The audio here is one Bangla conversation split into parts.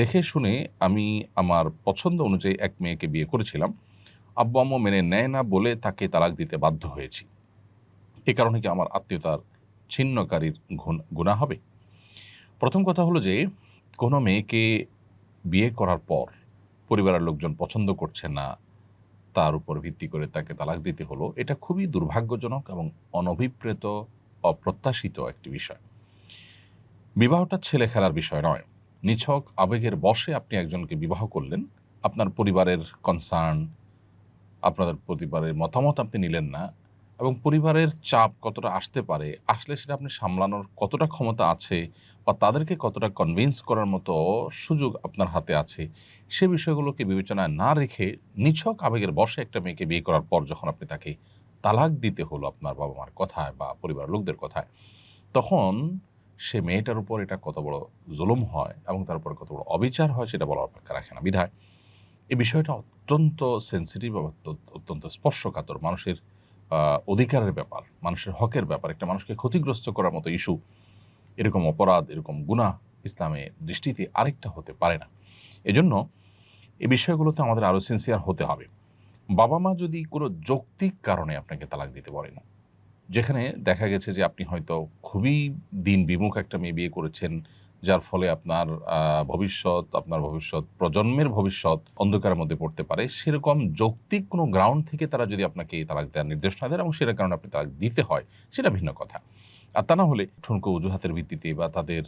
দেখে শুনে আমি আমার পছন্দ অনুযায়ী এক মেয়েকে বিয়ে করেছিলাম। আব্বু আম্মু মেনে নেয় না বলে তাকে তালাক দিতে বাধ্য হয়েছি। এ কারণে কি আমার আত্মীয়তার ছিন্নকারীর গুণ- হবে? প্রথম কথা হলো যে, কোনো মেয়েকে বিয়ে করার পর পরিবারের লোকজন পছন্দ করছে না, তার উপর ভিত্তি করে তাকে তালাক দিতে হলো, এটা খুবই দুর্ভাগ্যজনক এবং অনভিপ্রেত, অপ্রত্যাশিত একটি বিষয়। বিবাহটা ছেলে খেলার বিষয় নয়। নিছক আবেগের বশে আপনি একজনকে বিবাহ করলেন, আপনার পরিবারের কনসার্ন আপনাদের পরিবারের মতামত আপনি নিলেন না, এবং পরিবারের চাপ কতটা আসতে পারে, আসলে সেটা আপনি সামলানোর কতটা ক্ষমতা আছে, বা তাদেরকে কতটা কনভিন্স করার মতো সুযোগ আপনার হাতে আছে, সে বিষয়গুলোকে বিবেচনায় না রেখে নিছক আবেগের বশে একটা মেয়েকে বিয়ে করার পর যখন আপনি তাকে তালাক দিতে হলো আপনার বাবা মার কথায় বা পরিবারের লোকদের কথায়, তখন সে মেয়েটার উপর এটা কত বড় জুলুম হয় এবং তার উপর কত বড় অবিচার হয় সেটা বলার অপেক্ষা রাখে না। বিধায় এই বিষয়টা অত্যন্ত সেন্সিটিভ অত্যন্ত- স্পর্শকাতর মানুষের অধিকারের ব্যাপার, মানুষের হকের ব্যাপার। একটা মানুষকে ক্ষতিগ্রস্ত করার মতো ইস্যু এরকম অপরাধ, এরকম গুণা ইসলামে দৃষ্টিতে আরেকটা হতে পারে না। এজন্য এই বিষয়গুলোতে আমাদের আরও সিনসিয়ার হতে হবে। বাবা মা যদি কোনো যৌক্তিক কারণে আপনাকে তালাক দিতে পারেন যেখানে দেখা গেছে যে আপনি হয়তো খুবই দিন বিমুখ একটা মেয়ে বিয়ে করেছেন, যার ফলে আপনার ভবিষ্যৎ আপনার ভবিষ্যৎ, প্রজন্মের ভবিষ্যৎ অন্ধকারের মধ্যে পড়তে পারে। সেরকম যৌক্তিক কোনো গ্রাউন্ড থেকে তারা যদি আপনাকে তালাক দেওয়ার নির্দেশনা দেন এবং সেটার কারণে আপনি তালাক দিতে হয়, সেটা ভিন্ন কথা। আর তা না হলে ঠুনকো অজুহাতের ভিত্তিতে বা তাদের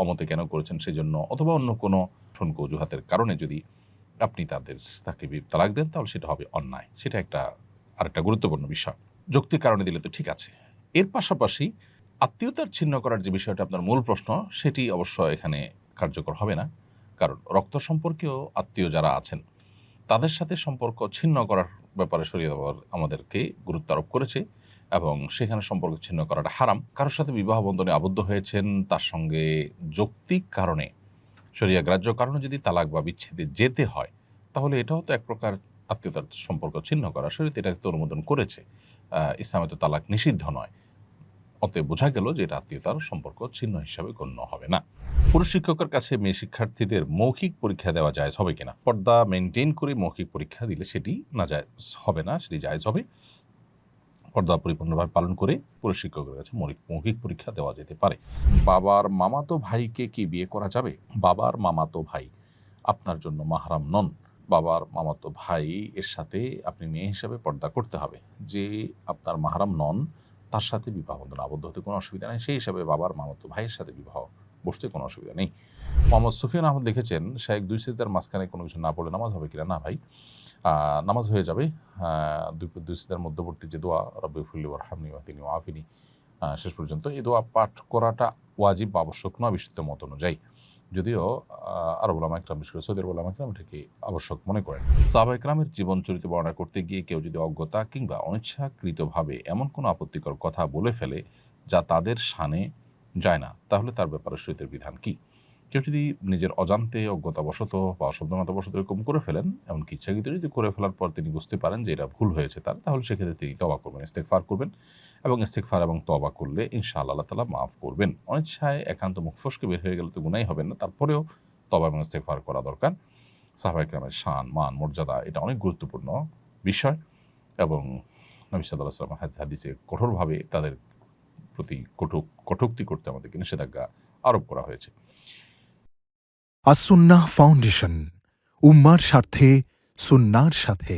অমতে কেন করেছেন সেজন্য অথবা অন্য কোনো ঠুনকো অজুহাতের কারণে যদি আপনি তাদের, তাকে তালাক দেন, তাহলে সেটা হবে অন্যায়। সেটা একটা আরেকটা গুরুত্বপূর্ণ বিষয়। যৌক্তিক কারণে দিলে তো ঠিক আছে। এর পাশাপাশি আত্মীয়তার ছিন্ন করার যে বিষয়টা আপনার মূল প্রশ্ন, সেটি অবশ্য এখানে কার্যকর হবে না। কারণ রক্ত সম্পর্কীয় আত্মীয় যারা আছেন, তাদের সাথে সম্পর্ক ছিন্ন করার ব্যাপারে শরীয়ত আমাদেরকে গুরুত্ব আরোপ করেছে এবং সেখানে সম্পর্ক ছিন্ন করাটা হারাম। কারোর সাথে বিবাহ বন্ধনে আবদ্ধ হয়েছেন, তার সঙ্গে যৌক্তিক কারণে শরিয়া গ্রাহ্য কারণে যদি তালাক বা বিচ্ছেদে যেতে হয়, তাহলে এটাও তো এক প্রকার আত্মীয়তার সম্পর্ক ছিন্ন করা। শরীয়ত এটাকে অনুমোদন করেছে। আহ, ইসলামে তো তালাক নিষিদ্ধ নয়। অতএব বোঝা গেল যে এটা আত্মীয়তার সম্পর্ক ছিন্ন হিসাবে গণ্য হবে না। পুরুষ শিক্ষকের কাছে মেয়ে শিক্ষার্থীদের মৌখিক পরীক্ষা দেওয়া জায়জ হবে কিনা? পর্দা মেনটেন করে মৌখিক পরীক্ষা দিলে সেটি না জায়জ হবে না সেটি জায়জ হবে। পর্দা পরিপূর্ণভাবে পালন করে পুরুষ শিক্ষকের কাছে মৌখিক পরীক্ষা দেওয়া যেতে পারে। বাবার মামাতো ভাইকে কি বিয়ে করা যাবে? বাবার মামাতো ভাই আপনার জন্য মাহারাম নন। বাবার মামাতো ভাই এর সাথে আপনি মেয়ে হিসাবে পর্দা করতে হবে। যে আপনার মাহারাম নন, তার সাথে বিবাহ বন্ধন আবদ্ধ হতে কোনো অসুবিধা নেই। সেই হিসাবে বাবার মামাতো ভাইয়ের সাথে বিবাহ বসতে কোনো অসুবিধা নেই। মোহাম্মদ সুফিয়ান আহমদ লিখেছেন শাহেক দুই সিজদার মাঝখানে কোনো কিছু না পড়লে নামাজ হবে কিনা? না ভাই। নামাজ হয়ে যাবে। দুই দুই সিজদার মধ্যবর্তী যে দোয়া, রব্বি ফুল্লি ওরহামনি তিনি ওয়াফিনি শেষ পর্যন্ত এই দোয়া পাঠ করাটা ওয়াজিব আবশ্যক নয়, বিশুদ্ধ মত অনুযায়ী। যদিও আরব ওলামা একরাম, বিশেষ করে সৌদি আরব ওলামা একরাম এটাকে আবশ্যক মনে করেন। সাহাবা একরামের জীবন চরিত্র বর্ণনা করতে গিয়ে কেউ যদি অজ্ঞতা কিংবা অনিচ্ছাকৃতভাবে এমন কোনো আপত্তিকর কথা বলে ফেলে যা তাদের শানে যায় না, তাহলে তার ব্যাপারে শরীরের বিধান কি? কেউ যদি নিজের অজান্তে অজ্ঞতাবশত বা অসাবধানতাবশত এরকম করে ফেলেন, এমনকি ইচ্ছাকৃত যদি করে ফেলার পর তিনি বুঝতে পারেন যে এটা ভুল হয়েছে তার, তাহলে সেক্ষেত্রে তিনি তবা করবেন ইস্তেকফার করবেন। এবং ইস্তেকফার এবং তবা করলে ইনশাআল্লাহ আল্লাহ তালা মাফ করবেন। অনিচ্ছায় একান্ত মুখ ফসকে বের হয়ে গেলে তো গুনাই হবেন না, তারপরেও তবা এবং ইস্তেকফার করা দরকার। সাহাবাইকরামের শান, মান, মর্যাদা, এটা অনেক গুরুত্বপূর্ণ বিষয় এবং নবী সাল্লাহ সাল্লাম হাদিসে কঠোরভাবে তাদের প্রতি কটুক কটুক্তি করতে আমাদেরকে নিষেধাজ্ঞা আরোপ করা হয়েছে। আসুন্নাহ ফাউন্ডেশন, উম্মার স্বার্থে, সুন্নার সাথে।